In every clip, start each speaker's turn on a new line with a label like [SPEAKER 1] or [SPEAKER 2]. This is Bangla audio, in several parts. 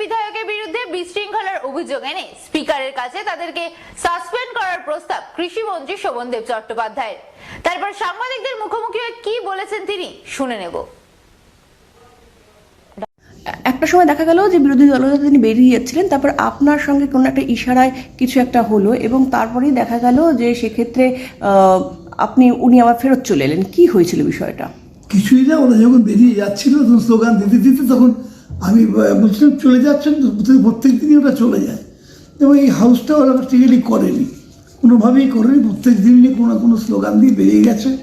[SPEAKER 1] বিধায়কের বিরুদ্ধে বিশৃঙ্খলার অভিযোগ এনে স্পিকারের কাছে তাদেরকে সাসপেন্ড করার প্রস্তাব কৃষিমন্ত্রী শোভনদেব চট্টোপাধ্যায়ের। তারপর সাংবাদিকদের মুখোমুখি হয়ে কি বলেছেন তিনি শুনে নেব।
[SPEAKER 2] একটা সময় দেখা গেল যে বিরোধী দলনেতা তিনি বেরিয়ে যাচ্ছিলেন তারপর আপনার সঙ্গে কোনো একটা ইশারায় কিছু একটা হলো এবং তারপরেই দেখা গেল যে সেক্ষেত্রে আহ, আপনি উনি আবার ফেরত চলে এলেন। কি হয়েছিল বিষয়টা?
[SPEAKER 3] কিছুই না ওরা যখন বেরিয়ে যাচ্ছিল তখন স্লোগান দিতে দিতে তখন আমি বলছিলাম চলে যাচ্ছেন তো প্রত্যেক- দিনই ওরা চলে যায়। এবং এই হাউসটা ওরা প্র্যাকটিক্যালি করেনি। কোনোভাবেই করেনি প্রত্যেক দিনই কোনো না কোনো স্লোগান দিয়ে বেরিয়ে গেছে।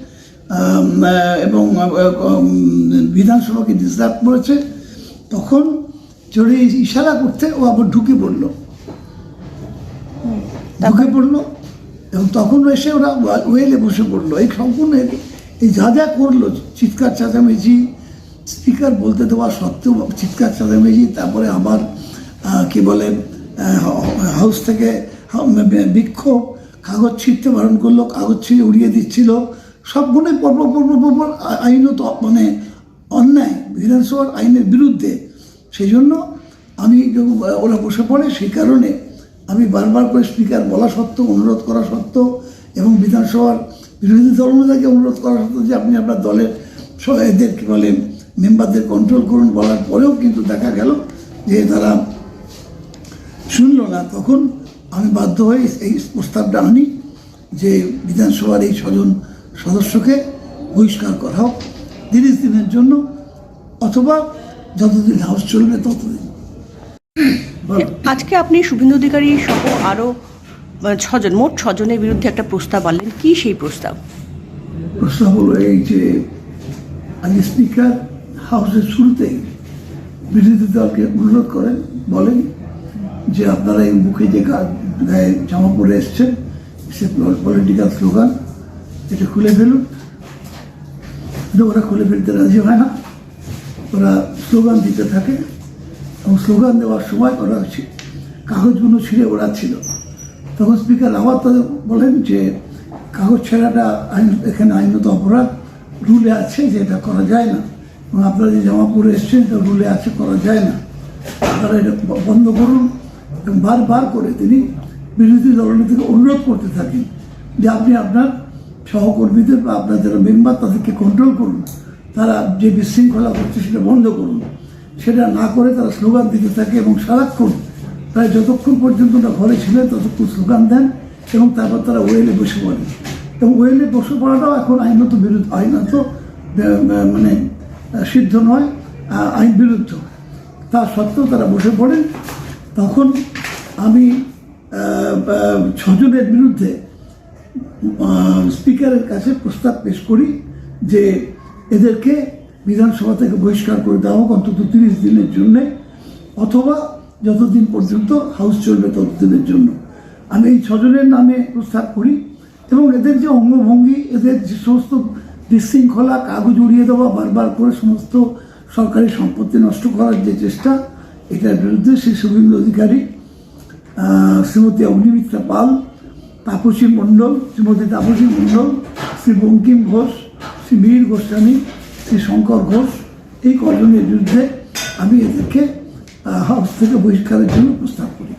[SPEAKER 3] এবং বিধানসভাকে ডিস্টার্ব করেছে। তখন চলে ইশারা করতে ও আবার ঢুকে পড়ল। ঢুকে পড়ল এবং তখন এসে ওরা ওয়েলে বসে পড়ল। এই সম্পূর্ণ এই- এই যা যা করল চিৎকার চেঁচামেচি স্পিকার বলতে দেওয়া সত্ত্বেও চিৎকার চেঁচামেচি তারপরে আমার কি বলে হাউস থেকে বিক্ষোভ, কাগজ ছিঁড়তে বারণ করল, কাগজ ছিঁড়ে উড়িয়ে দিচ্ছিল। সবগুলোই পর্ব পর্ব পর্ব আ- আইনত মানে অন্যায় বিধানসভার আইনের বিরুদ্ধে। সেই জন্য আমি ওরা বসে পড়ে, সেই কারণে আমি বারবার করে স্পিকার বলা সত্ত্বেও, অনুরোধ করা সত্ত্বেও এবং বিধানসভার বিরোধী দলনেতাকে অনুরোধ করা সত্ত্বেও যে আপনি আপনার দলের এদের, কী বলে মেম্বারদের কন্ট্রোল করুন বলার পরেও কিন্তু দেখা গেল যে তারা শুনলো না। তখন আমি বাধ্য হয়ে এই প্রস্তাবটা আনি যে বিধানসভার এই ছজন সদস্যকে বহিষ্কার করা হোক তিরিশ দিনের জন্য অথবা যতদিন হাউস চলবে ততদিন।
[SPEAKER 2] আজকে আপনি শুভেন্দু অধিকারী সহ আরও ছজন মোট ছজনের বিরুদ্ধে একটা প্রস্তাব আনলেন। কি সেই প্রস্তাব?
[SPEAKER 3] প্রস্তাব হলো এই যে আজকে স্পিকার হাউসের শুরুতেই বিরোধী দলকে অনুরোধ করেন, বলেন যে আপনারা এই মুখে যে গায়ে জামা পরে এসছেন, সে পলিটিক্যাল স্লোগান এটা খুলে ফেলুন। কিন্তু ওরা খুলে ফেলতে রাজি হয় না। ওরা স্লোগান দিতে থাকে এবং স্লোগান দেওয়ার সময় ওরা কাগজগুলো ছিঁড়ে ওড়াচ্ছিল। তখন স্পিকার আবার তাদের বলেন যে কাগজ ছেঁড়াটা আইন এখানে আইনত অপরাধ, রুলে আছে যে এটা করা যায় না। আপনারা যে জামা পরে এসছেন এটা রুলে আছে, করা যায় না। আপনারা এটা বন্ধ করুন এবং বারবার করে তিনি বিরোধী দলনেতাকে অনুরোধ করতে থাকেন যে আপনি আপনার সহকর্মীদের বা আপনার যারা মেম্বার, তাদেরকে কন্ট্রোল করুন। তারা যে বিশৃঙ্খলা করছে, সেটা বন্ধ করুন। সেটা না করে তারা স্লোগান দিতে থাকে এবং সারাক্ষণ প্রায় যতক্ষণ পর্যন্ত ওরা ঘরে ছিলেন, ততক্ষণ স্লোগান দেন এবং তারপর তারা ওয়েলে বসে পড়েন এবং ওয়েলে বসে পড়াটাও এখন আইনত বিরুদ্ধ আইনত মানে সিদ্ধ নয় আইন বিরুদ্ধ। তা সত্ত্বেও তারা বসে পড়েন। তখন আমি ছজনের বিরুদ্ধে স্পিকারের কাছে প্রস্তাব পেশ করি যে এদেরকে বিধানসভা থেকে বহিষ্কার করে দেওয়া হোক, অন্তত তিরিশ দিনের জন্যে, অথবা যতদিন পর্যন্ত হাউস চলবে ততদিনের জন্য। আমি এই ছজনের নামে প্রস্তাব করি এবং এদের যে অঙ্গভঙ্গি, এদের যে সমস্ত বিশৃঙ্খলা, কাগজ উড়িয়ে দেওয়া, বারবার করে সমস্ত সরকারি সম্পত্তি নষ্ট করার যে চেষ্টা, এটার বিরুদ্ধে শ্রী শুভেন্দু অধিকারী শ্রীমতী অগ্নিমিত্রা পাল, তাপসী মণ্ডল, শ্রীমতী তাপসী মণ্ডল, শ্রী বঙ্কিম ঘোষ, শ্রী বীর গোস্বামী, শ্রী শঙ্কর ঘোষ, এই কজনের বিরুদ্ধে আমি এদেরকে হাউস থেকে বহিষ্কারের জন্য প্রস্তাব করি।